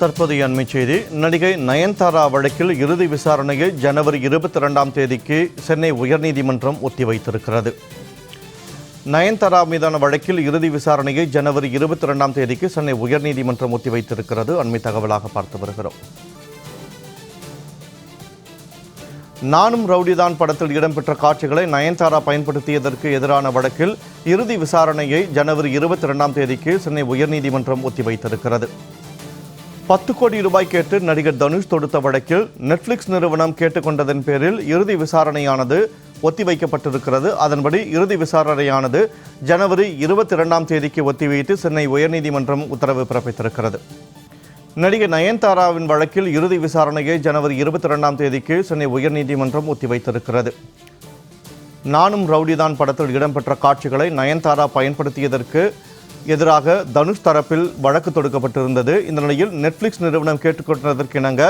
தற்போதைய அண்மை செய்தி. நடிகை நயன்தாரா வழக்கில் இறுதி விசாரணையை ஜனவரி இருபத்தி ரெண்டாம் தேதிக்கு சென்னை உயர்நீதிமன்றம் ஒத்திவைத்திருக்கிறது. நயன்தாரா மீதான வழக்கில் இறுதி விசாரணையை ஜனவரி இருபத்தி ரெண்டாம் தேதிக்கு சென்னை உயர்நீதிமன்றம் ஒத்திவைத்திருக்கிறது. அண்மை தகவலாக பார்த்து வருகிறோம். நானும் ரவுடிதான் படத்தில் இடம்பெற்ற காட்சிகளை நயன்தாரா பயன்படுத்தியதற்கு எதிரான வழக்கில் இறுதி விசாரணையை ஜனவரி இருபத்தி ரெண்டாம் தேதிக்கு சென்னை உயர்நீதிமன்றம் ஒத்திவைத்திருக்கிறது. பத்து கோடி ரூபாய் கேட்டு நடிகர் தனுஷ் தொடுத்த வழக்கில் நெட்ஃபிளிக்ஸ் நிறுவனம் கேட்டுக்கொண்டதன் பேரில் இறுதி விசாரணையானது ஒத்திவைக்கப்பட்டிருக்கிறது. அதன்படி இறுதி விசாரணையானது ஜனவரி இருபத்தி இரண்டாம் தேதிக்கு ஒத்திவைத்து சென்னை உயர்நீதிமன்றம் உத்தரவு பிறப்பித்திருக்கிறது. நடிகை நயன்தாராவின் வழக்கில் இறுதி விசாரணையை ஜனவரி இருபத்தி இரண்டாம் தேதிக்கு சென்னை உயர்நீதிமன்றம் ஒத்திவைத்திருக்கிறது. நானும் ரவுடிதான் படத்தில் இடம்பெற்ற காட்சிகளை நயன்தாரா பயன்படுத்தியதற்கு எதிராக தனுஷ் தரப்பில் வழக்கு தொடுக்கப்பட்டிருந்தது. இந்த நிலையில் நெட்ஃபிளிக்ஸ் நிறுவனம் கேட்டுக்கொண்டதற்கு இணங்க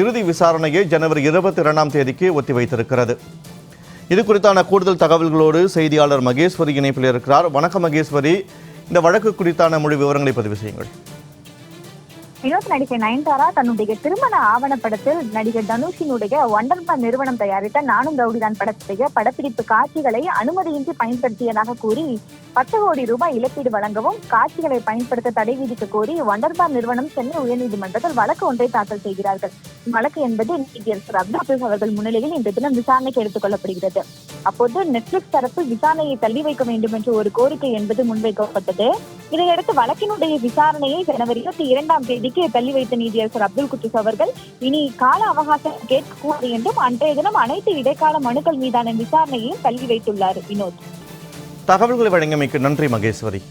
இறுதி விசாரணையை ஜனவரி இருபத்தி இரண்டாம் தேதிக்கு ஒத்திவைத்திருக்கிறது. இது குறித்தான கூடுதல் தகவல்களோடு செய்தியாளர் மகேஸ்வரி இணைப்பில் இருக்கிறார். வணக்கம் மகேஸ்வரி. இந்த வழக்கு குறித்தான மொழி விவரங்களை பதிவு செய்யுங்கள். வினோத் நடிகை நயன்தாரா தன்னுடைய திருமண ஆவணப்படத்தில் நடிகர் தனுஷினுடைய ஒண்டர்மேன் நிறுவனம் தயாரித்த நானும் ரவுடிதான் படத்துடைய படப்பிடிப்பு காட்சிகளை அனுமதியின்றி பயன்படுத்தியதாக கூறி பத்து கோடி ரூபாய் இழப்பீடு வழங்கவும் காட்சிகளை பயன்படுத்த தடை விதிக்க கோரி ஒண்டர்பார் நிறுவனம் சென்னை உயர்நீதிமன்றத்தில் வழக்கு ஒன்றை தாக்கல் செய்கிறார்கள். வழக்கு என்பது நீதியரசர் அப்துல் அவர்கள் முன்னிலையில் இன்று தினம் விசாரணைக்கு எடுத்துக் கொள்ளப்படுகிறது. அப்போது நெட்ஃபிளிக்ஸ் தரப்பு விசாரணையை தள்ளி வைக்க வேண்டும் என்ற ஒரு கோரிக்கை என்பது முன்வைக்கப்பட்டது. இதையடுத்து வழக்கினுடைய விசாரணையை ஜனவரி இருபத்தி இரண்டாம் தேதிக்கு தள்ளி வைத்த நீதியரசர் அப்துல் குத்துஸ் அவர்கள் இனி கால அவகாசம் கேட்கக்கூடாது என்றும் அன்றைய தினம் அனைத்து இடைக்கால மனுக்கள் மீதான விசாரணையையும் தள்ளி வைத்துள்ளார் வினோத். தகவல்களை வழங்கியமைக்கு நன்றி மகேஸ்வரி.